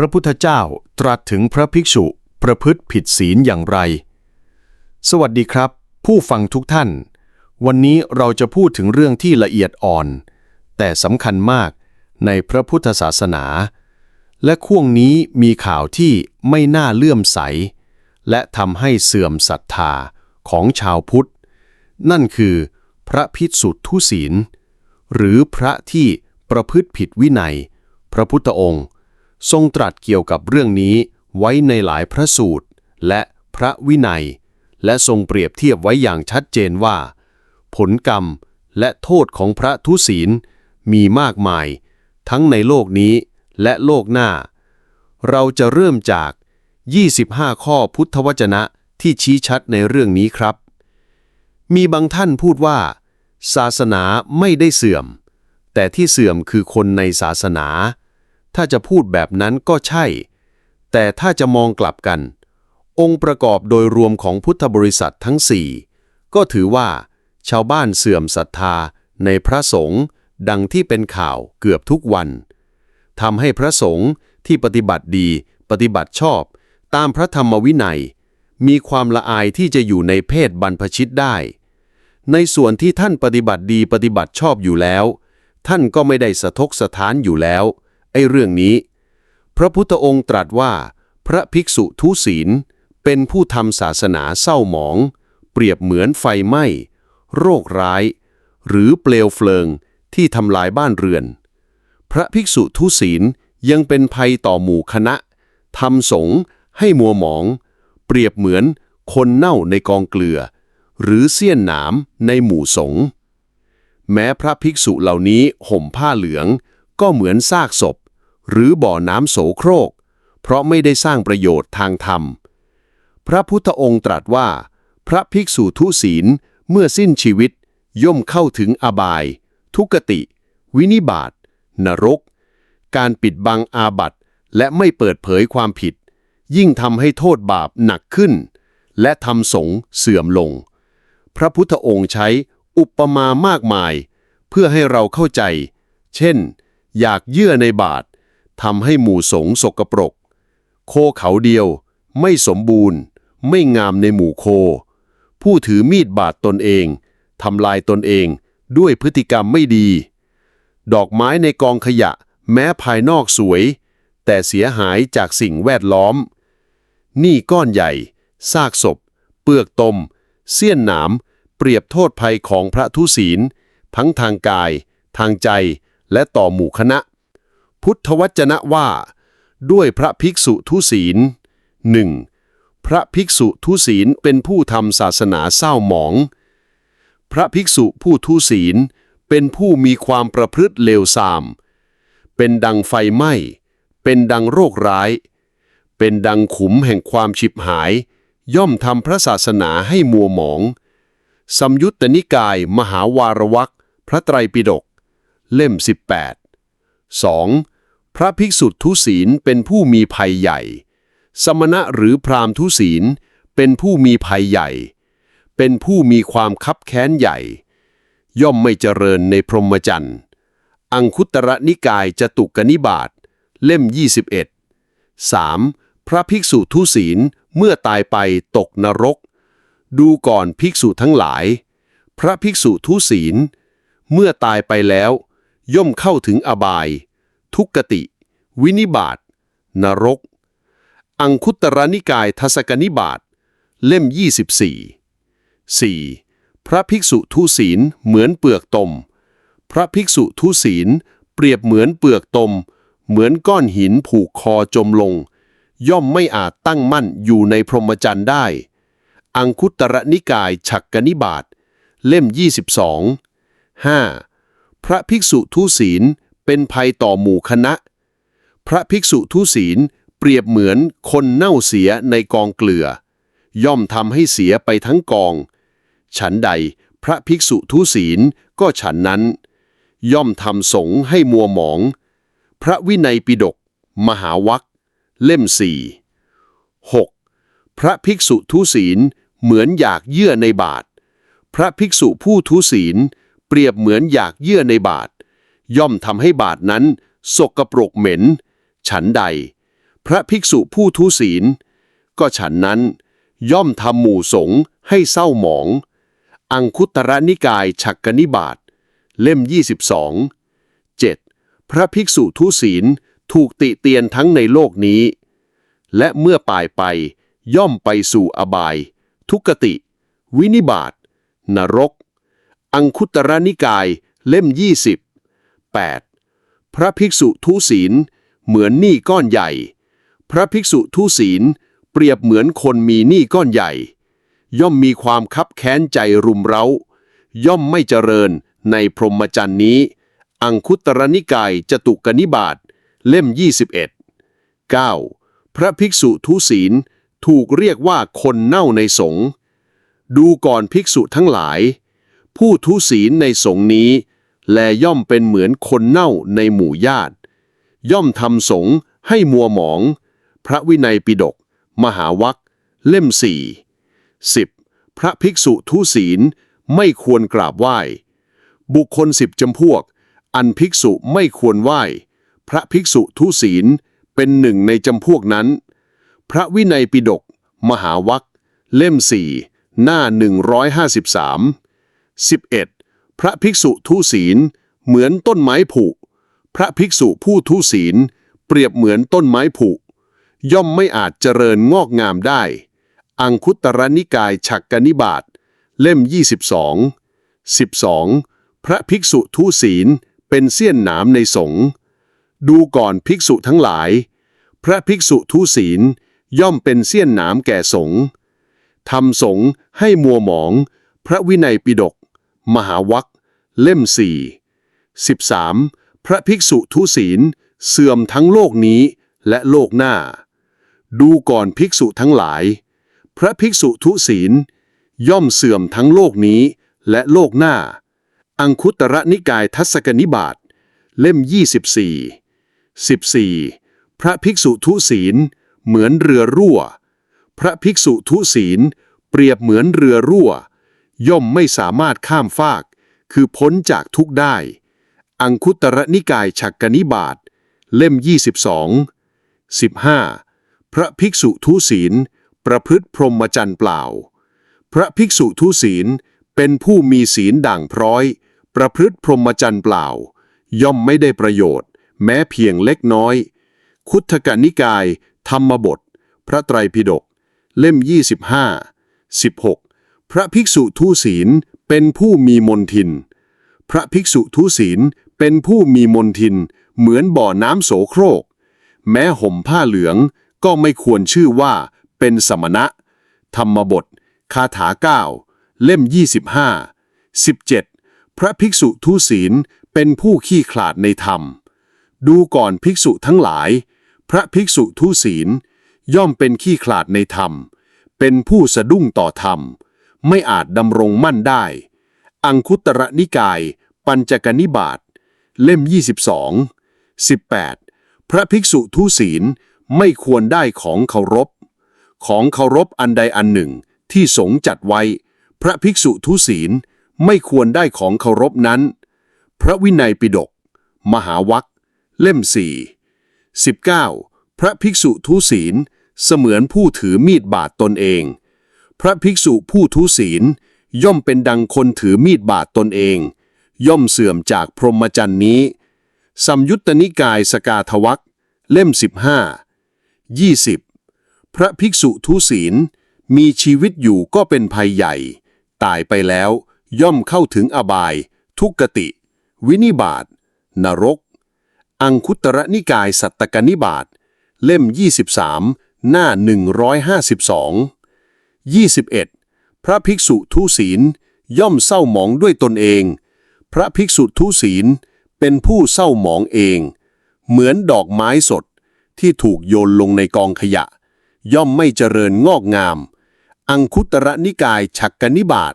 ระพุทธเจ้าตรัสถึงพระภิกษุประพฤติผิดศีลอย่างไร สวัสดีครับ ผู้ฟังทุกท่าน วันนี้เราจะพูดถึงเรื่องที่ละเอียดอ่อน แต่สำคัญมากในพระพุทธศาสนา และข่วงนี้มีข่าวที่ไม่น่าเลื่อมใส และทำให้เสื่อมศรัทธาของชาวพุทธ นั่นคือพระภิกษุทุศีล หรือพระที่ประพฤติผิดวินัย พระพุทธองค์ ทรงตรัสเกี่ยวกับเรื่องนี้ไว้ในหลายพระสูตร และพระวินัย และทรงเปรียบเทียบไว้อย่างชัดเจนว่า ผลกรรมและโทษของพระทุศีลมีมากมาย ทั้งในโลกนี้และโลกหน้า เราจะเริ่มจาก 25 ข้อพุทธวจนะที่ชี้ชัดในเรื่องนี้ครับ มีบางท่านพูดว่า ศาสนาไม่ได้เสื่อม แต่ที่เสื่อมคือคนในศาสนา ถ้าจะพูดแบบนั้นก็ใช่ แต่ถ้าจะมองกลับกัน องค์ประกอบโดยรวมของพุทธบริษัททั้งสี่ก็ถือว่า ชาวบ้านเสื่อมศรัทธาในพระสงฆ์ดังที่เป็นข่าวเกือบทุกวันทำให้พระสงฆ์ที่ปฏิบัติดี ปฏิบัติชอบ ตามพระธรรมวินัย มีความละอายที่จะอยู่ในเพศบรรพชิตได้ ในส่วนที่ท่านปฏิบัติดีปฏิบัติชอบอยู่แล้ว ท่านก็ไม่ได้สะทกสะท้านอยู่แล้ว ไอ้เรื่องนี้ พระพุทธองค์ตรัสว่า พระภิกษุทุศีล เป็นผู้ทำศาสนาเศร้าหมอง เปรียบเหมือนไฟไหม้ โรคร้าย หรือเปลวเฟลิงที่ทำลายบ้านเรือน พระภิกษุทุศีลยังเป็นภัยต่อหมู่คณะทำสงให้มัวหมอง เปรียบเหมือนคนเน่าในกองเกลือ หรือเสี้ยนหนามในหมู่สงฆ์แม้พระภิกษุเหล่านี้ห่มผ้าเหลืองก็เหมือนซากศพ หรือบ่อน้ำโสโครก เพราะไม่ได้สร้างประโยชน์ทางธรรม พระพุทธองค์ตรัสว่า พระภิกษุทุศีลเมื่อสิ้นชีวิต ย่อมเข้าถึงอบาย ทุกติ วินิบาตนรก การปิดบังอาบัติและไม่เปิดเผยความผิด ยิ่งทำให้โทษบาปหนักขึ้น และทำสงเสื่อมลง พระพุทธองค์ใช้อุปมามากมาย เพื่อให้เราเข้าใจ เช่น อยากเยื่อในบาท ทำให้หมู่สงสกปรก โคเขาเดียว ไม่สมบูรณ์ ไม่งามในหมู่โค ผู้ถือมีดบาดตนเองทำลายตนเองด้วยพฤติกรรมไม่ดี ดอกไม้ในกองขยะแม้ภายนอกสวย แต่เสียหายจากสิ่งแวดล้อมหนี้ก้อนใหญ่ ซากศพ เปลือกตม เสี้ยนหนาม เปรียบโทษภัยของพระทุศีล ทั้งทางกาย ทางใจ และต่อหมู่คณะ พุทธวจนะว่า ด้วยพระภิกษุทุศีล 1. พระภิกษุทุศีลเป็นผู้ทำศาสนาเศร้าหมอง พระภิกษุผู้ทุศีลเป็นผู้มีความประพฤติเลวทราม เป็นดังไฟไหม้ เป็นดังโรคร้าย เป็นดังขุมแห่งความฉิบหาย ย่อมทำพระศาสนาให้มัวหมองสัมยุตตนิกายมหาวารวักพระไตรปิฎกเล่ม 18 2. พระภิกษุทุศีลเป็นผู้มีภัยใหญ่ สมณะหรือพราหมณ์ทุศีลเป็นผู้มีภัยใหญ่ เป็นผู้มีความคับแค้นใหญ่ ย่อมไม่เจริญในพรหมจรรย์ อังคุตระนิกายจตุกนิบาตเล่ม 21 3. พระภิกษุทุศีลเมื่อตายไปตกนรก ดูก่อนภิกษุทั้งหลาย พระภิกษุทุศีล เมื่อตายไปแล้ว ย่อมเข้าถึงอบาย ทุกติ วินิบาตนรก อังคุตรนิกายทศกนิบาตเล่ม 24 4. พระภิกษุทุศีลเหมือนเปลือกตม พระภิกษุทุศีลเปรียบเหมือนเปลือกตม เหมือนก้อนหินผูกคอจมลง ย่อมไม่อาจตั้งมั่นอยู่ในพรหมจรรย์ได้ อังคุตรนิกายฉักกนิบาตเล่ม 22 5. พระภิกษุทุศีล เป็นภัยต่อหมู่คณะ พระภิกษุทุศีลเปรียบเหมือนคนเน่าเสียในกองเกลือ ย่อมทำให้เสียไปทั้งกอง ฉันใดพระภิกษุทุศีลก็ฉันนั้น ย่อมทำสงให้มัวหมอง พระวินัยปิฎกมหาวัคเล่มสี่ 6. พระภิกษุทุศีลเหมือนอยากเยื่อในบาท พระภิกษุผู้ทุศีลเปรียบเหมือนอยากเยื่อในบาท ย่อมทำให้บาทนั้น สกปรกเหม็น ฉันใด พระภิกษุผู้ทุศีล ก็ฉันนั้น ย่อมทำหมู่สงฆ์ให้เศร้าหมอง อังคุตระนิกายฉักกนิบาตเล่ม 22 7. พระภิกษุทุศีลถูกติเตียนทั้งในโลกนี้ และเมื่อปลายไปย่อมไปสู่อบาย ทุกติ วินิบาตนรก อังคุตระนิกายเล่ม 20 8. พระภิกษุทุศีล เหมือนหนี้ก้อนใหญ่ พระภิกษุทุศีล เปรียบเหมือนคนมีหนี้ก้อนใหญ่ ย่อมมีความคับแค้นใจรุมเร้า ย่อมไม่เจริญในพรหมจรรย์นี้ อังคุตรนิกายจตุกนิบาตเล่ม 21 9. พระภิกษุทุศีลถูกเรียกว่าคนเน่าในสงฆ์ดูก่อนภิกษุทั้งหลาย ผู้ทุศีลในสงฆ์นี้ และย่อมเป็นเหมือนคนเน่าในหมู่ญาติ ย่อมทำสงฆ์ให้มัวหมอง พระวินัยปิฎกมหาวัคเล่มสี่ 10. พระภิกษุทุศีลไม่ควรกราบไหว้ บุคคลสิบจำพวก อันภิกษุไม่ควรไหว้ พระภิกษุทุศีลเป็นหนึ่งในจำพวกนั้น พระวินัยปิฎกมหาวัคเล่มสี่หน้า 153 11. พระภิกษุทุศีล เหมือนต้นไม้ผุ พระภิกษุผู้ทุศีล เปรียบเหมือนต้นไม้ผุ ย่อมไม่อาจเจริญงอกงามได้ อังคุตรนิกายฉักกนิบาตเล่ม 22 12. พระภิกษุทุศีลเป็นเสี้ยนหนามในสงฆ์ดูก่อนภิกษุทั้งหลาย พระภิกษุทุศีลย่อมเป็นเสี้ยนหนามแก่สงฆ์ทำสงฆ์ให้มัวหมอง พระวินัยปิฎกมหาวัค เล่ม 4 13. พระภิกษุทุศีล เสื่อมทั้งโลกนี้และโลกหน้า ดูก่อนภิกษุทั้งหลาย พระภิกษุทุศีล ย่อมเสื่อมทั้งโลกนี้และโลกหน้า อังคุตระนิกายทัศกนิบาตเล่ม 24 14. พระภิกษุทุศีล เหมือนเรือรั่ว พระภิกษุทุศีล เปรียบเหมือนเรือรั่ว ย่อมไม่สามารถข้ามฟาก คือพ้นจากทุกได้ อังคุตระนิกายฉักกนิบาตเล่ม 22 15. พระภิกษุทุศีล ประพฤติพรหมจรรย์เปล่า พระภิกษุทุศีลเป็นผู้มีศีลด่างพร้อย ประพฤติพรหมจรรย์เปล่า ย่อมไม่ได้ประโยชน์ แม้เพียงเล็กน้อย คุทธกนิกาย ธรรมบท พระไตรปิฎกเล่ม 25 16 พระภิกษุทุศีล เป็นผู้มีมนทิน พระภิกษุทุศีลเป็นผู้มีมนทิน เหมือนบ่อน้ำโสโครก แม้ห่มผ้าเหลืองก็ไม่ควรชื่อว่าเป็นสมณะ ธรรมบท คาถาเก้าเล่ม 25 17 พระภิกษุทุศีลเป็นผู้ขี้ขลาดในธรรม ดูก่อนภิกษุทั้งหลาย พระภิกษุทุศีลย่อมเป็นขี้ขลาดในธรรม เป็นผู้สะดุ้งต่อธรรม ไม่อาจดำรงมั่นได้ อังคุตระนิกาย ปัญจกนิบาตเล่ม 22 18 พระภิกษุทุศีลไม่ควรได้ของเคารพ ของเคารพอันใดอันหนึ่งที่สงจัดไว้ พระภิกษุทุศีลไม่ควรได้ของเคารพนั้น พระวินัยปิฎกมหาวัคเล่ม 4 19 พระภิกษุทุศีลเสมือนผู้ถือมีดบาดตนเอง พระภิกษุผู้ทุศีล ย่อมเป็นดังคนถือมีดบาดตนเอง ย่อมเสื่อมจากพรหมจรรย์นี้สัมยุตตนิกายสกาทวักเล่ม 15 20 พระภิกษุทุศีล มีชีวิตอยู่ก็เป็นภัยใหญ่ ตายไปแล้วย่อมเข้าถึงอบาย ทุกติ วินิบาตนรก อังคุตระนิกายสัตตกนิบาตเล่ม 23 หน้า 152 21 พระภิกษุทุศีล ย่อมเศร้าหมองด้วยตนเอง พระภิกษุทุศีลเป็นผู้เศร้าหมองเอง เหมือนดอกไม้สดที่ถูกโยนลงในกองขยะ ย่อมไม่เจริญงอกงาม อังคุตระนิกายฉักกนิบาต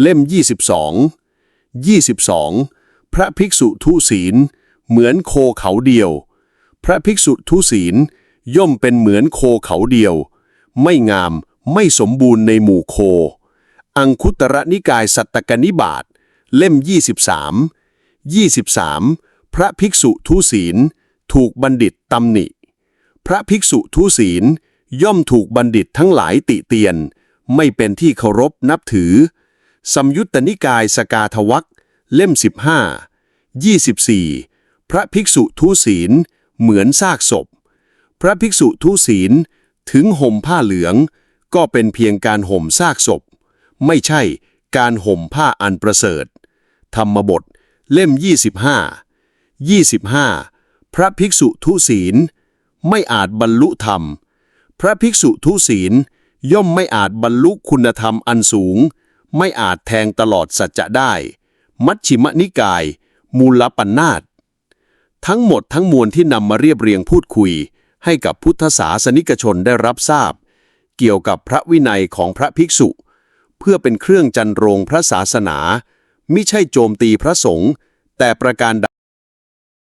เล่ม 22 22 พระภิกษุทุศีล เหมือนโคเขาเดียว พระภิกษุทุศีลย่อมเป็นเหมือนโคเขาเดียว ไม่งาม ไม่สมบูรณ์ในหมู่โค อังคุตระนิกายสัตตกนิบาต เล่ม 23 23 พระภิกษุทุศีล ถูกบัณฑิตตำหนิ พระภิกษุทุศีล ย่อมถูกบัณฑิตทั้งหลายติเตียน ไม่เป็นที่เคารพนับถือ สัมยุตตนิกายสกาทวักเล่ม 15 24 พระภิกษุทุศีล เหมือนซากศพ พระภิกษุทุศีล ถึงห่มผ้าเหลือง ก็เป็นเพียงการห่มซากศพ ไม่ใช่การห่มผ้าอันประเสริฐ ธรรมบท เล่ม 25 25 พระภิกษุทุศีล ไม่อาจบรรลุธรรม พระภิกษุทุศีล ย่อมไม่อาจบรรลุคุณธรรมอันสูง ไม่อาจแทงตลอดสัจจะได้ มัชฌิมนิกาย มูลปัญนาตทั้งหมดทั้งมวลที่นำมาเรียบเรียงพูดคุย ให้กับพุทธศาสนิกชนได้รับทราบ เกี่ยวกับพระวินัยของพระภิกษุ เพื่อเป็นเครื่องจันโรงพระศาสนา มิใช่โจมตีพระสงฆ์แต่ประการใด